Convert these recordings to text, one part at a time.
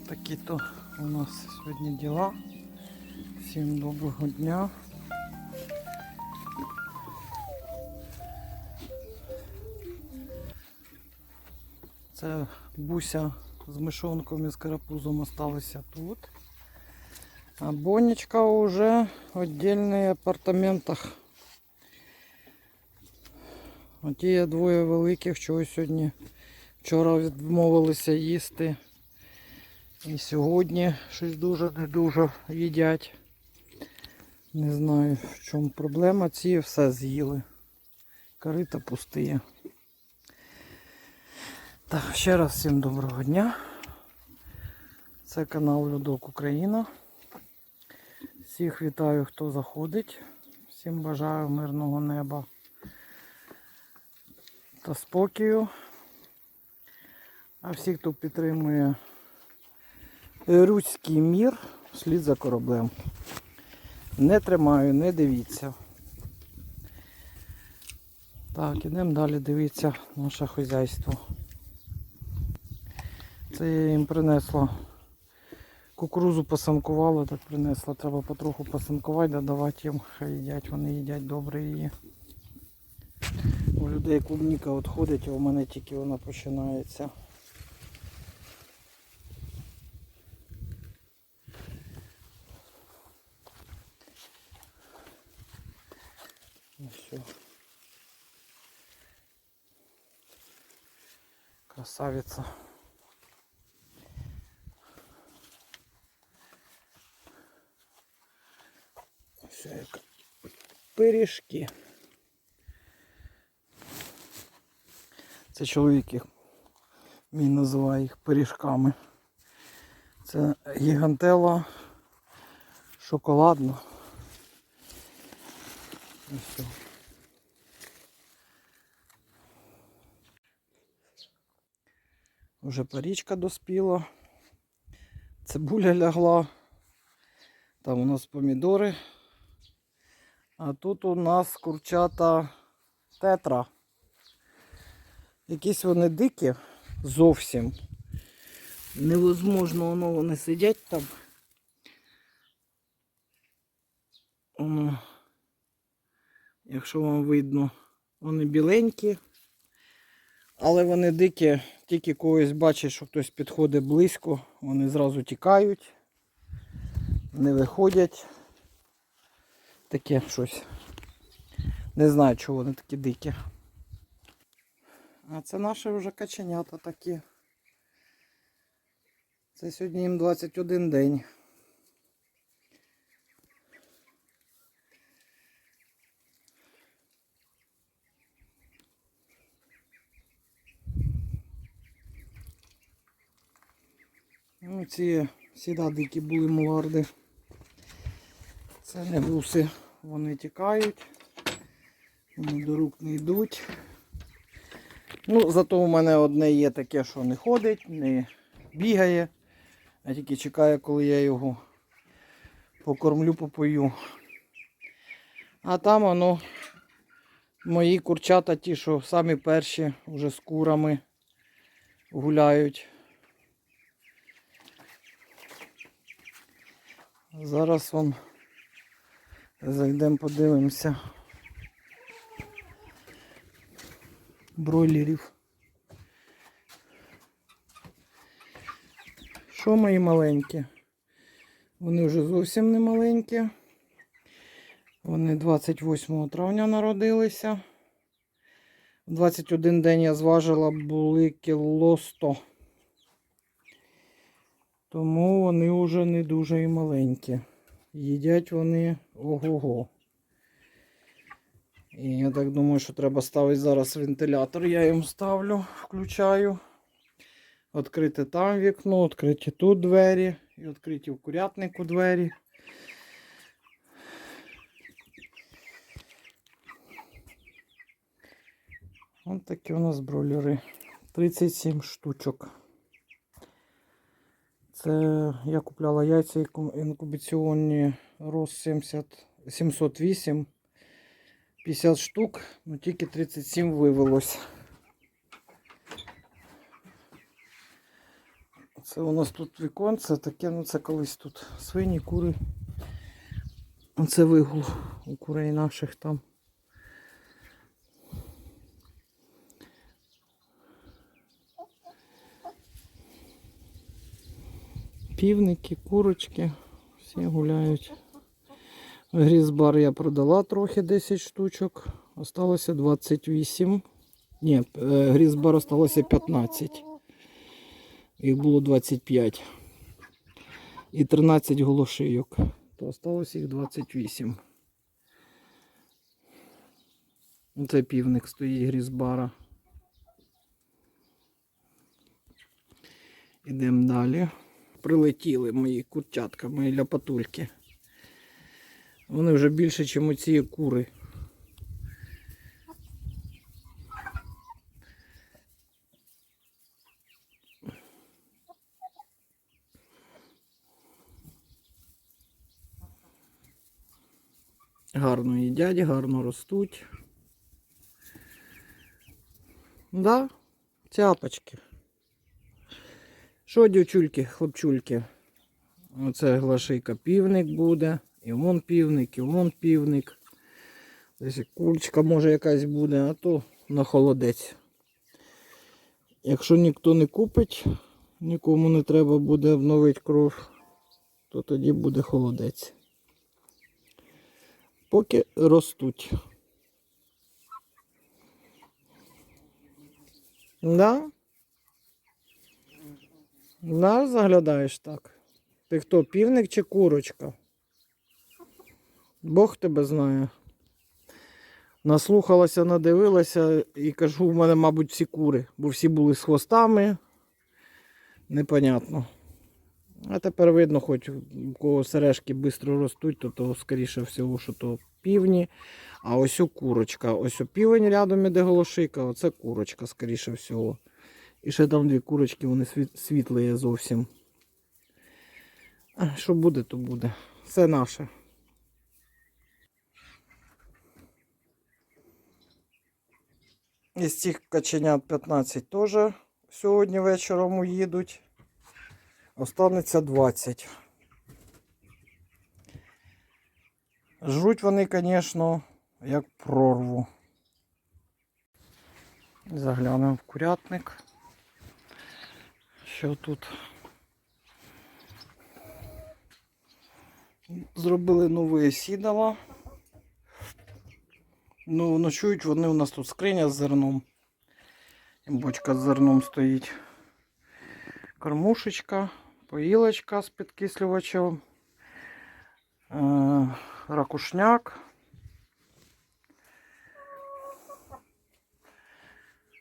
Ось такі то у нас сьогодні діла. Всім доброго дня. Це буся з мишонком і з карапузом осталися тут. А Бонечка уже в отдельних апартаментах. Оті є двоє великих, чого сьогодні вчора відмовилися їсти. І сьогодні щось дуже не дуже їдять. Не знаю в чому проблема. Ці все з'їли. Корита пустиє. Так, ще раз всім доброго дня. Це канал Людок Україна. Всіх вітаю, хто заходить. Всім бажаю мирного неба та спокою. А всі, хто підтримує руський мір, слід за кораблем. Не тримаю, не дивіться. Так, ідемо далі дивитися наше хазяйство. Це я їм принесла. Кукурузу посанкувала, так принесла. Треба потроху посанкувати, додавати їм, хай їдять, вони їдять добре її. У людей клубніка відходить, а у мене тільки вона починається. Ну все. Красавица. Все як пиріжки. Це чоловік їх мій називає їх пиріжками. Це гігантела шоколадна. І Вже парічка доспіла. Цибуля лягла. Там у нас помідори. А тут у нас курчата тетра. Якісь вони дикі зовсім. Невозможно воно вони сидять там. Якщо вам видно, вони біленькі. Але вони дикі, тільки когось бачиш, що хтось підходить близько, вони зразу тікають, не виходять. Таке щось. Не знаю, чого вони такі дикі. А це наші вже каченята такі. Це сьогодні їм 21 день. Ну, ці сіда дикі були муларди. Це не буси, вони тікають, вони до рук не йдуть. Ну, зато у мене одне є таке, що не ходить, не бігає, а тільки чекає, коли я його покормлю, попою. А там воно мої курчата, ті, що самі перші вже з курами гуляють. Зараз вон зайдемо, подивимося. Бройлерів. Що мої маленькі? Вони вже зовсім не маленькі. Вони 28 травня народилися. 21 день я зважила, були кіло 100. Тому вони вже не дуже і маленькі. Їдять вони ого-го. І я так думаю, що треба ставити зараз вентилятор. Я їм ставлю, включаю. Відкрити там вікно, відкриті тут двері і відкриті в курятнику двері. Ось такі у нас бройлери. 37 штучок. Це я купляла яйця інкубаційні роз 70, 708. 50 штук, ну тільки 37 вивелось. Це у нас тут віконце, таке, ну це колись тут свині, кури. Оце вигул у курей наших там. Півники, курочки, всі гуляють. Грізбар я продала трохи 10 штучок. Осталося 28. Ні, е, грізбар осталося 15. Їх було 25. І 13 голошийок. То осталось їх 28. Це півник стоїть грізбара. Ідемо далі. Прилетіли мої курчатка, мої ляпатульки. Вони вже більше, ніж оці кури. Гарно їдять, гарно ростуть. Да, цяпочки. Що, дівчульки, хлопчульки? Оце глашийка півник буде. І вон півник, і вон півник. Десь і курочка може якась буде, а то на холодець. Якщо ніхто не купить, нікому не треба буде обновити кров, то тоді буде холодець. Поки ростуть. Да? Да, заглядаєш так. Ти хто, півник чи курочка? Бог тебе знає. Наслухалася, надивилася і кажу, в мене, мабуть, всі кури, бо всі були з хвостами. Непонятно. А тепер видно, хоч у кого сережки швидко ростуть, то, то скоріше всього, що то півні. А ось у курочка. Ось у півень рядом іде голошика, оце курочка, скоріше всього. І ще там дві курочки, вони світ, світлі зовсім. А, Що буде, то буде. Все наше. Із цих каченят 15 теж сьогодні вечором уїдуть. Останеться 20. Жруть вони, звісно, як прорву. Заглянемо в курятник. Що тут? Зробили нове сідало. Ну, ночують вони у нас тут скриня з зерном. Бочка з зерном стоїть. Кормушечка, поїлочка з підкислювачем, е, ракушняк.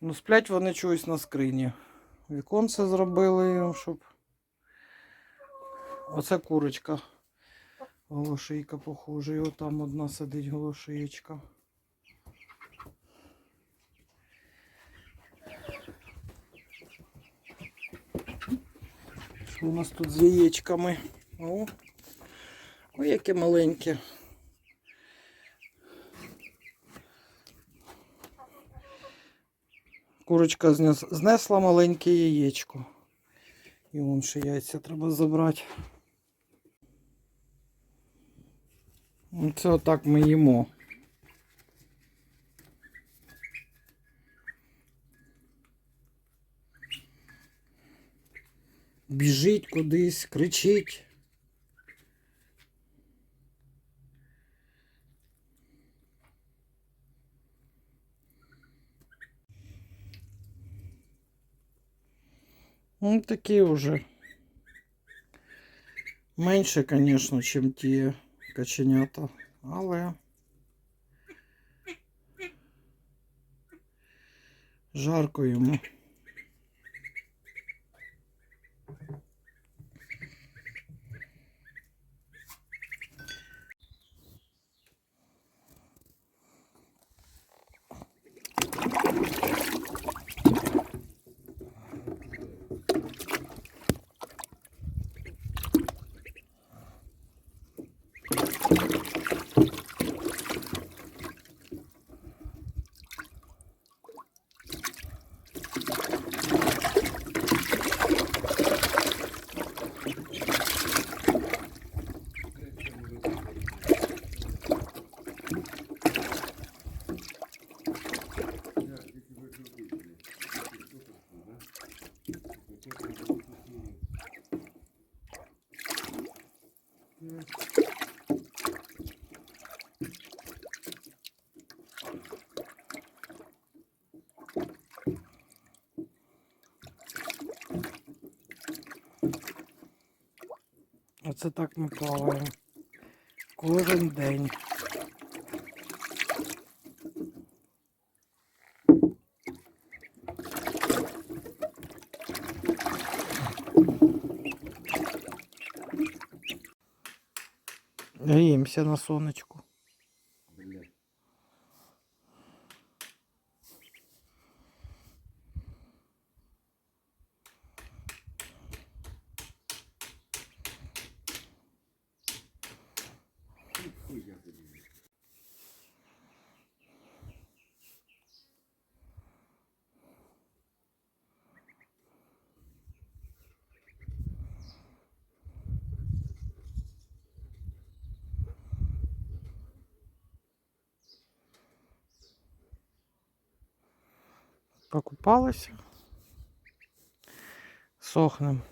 Ну, сплять вони чогось на скрині. Віконце зробили, щоб. Оце курочка. Голошийка похожа. І отам одна сидить голошиєчка. Що у нас тут з яєчками? О, ой, яке маленьке. Курочка знесла маленьке яєчко. І вон ще яйця треба забрати. Це отак ми їмо. Біжить кудись, кричить. Ну, такие уже. Менше, конечно, чем ті каченята, але жарко йому. Оце так ми плаваємо. Кожен день. Гріємося на сонечку. Покупалися. Сохнем.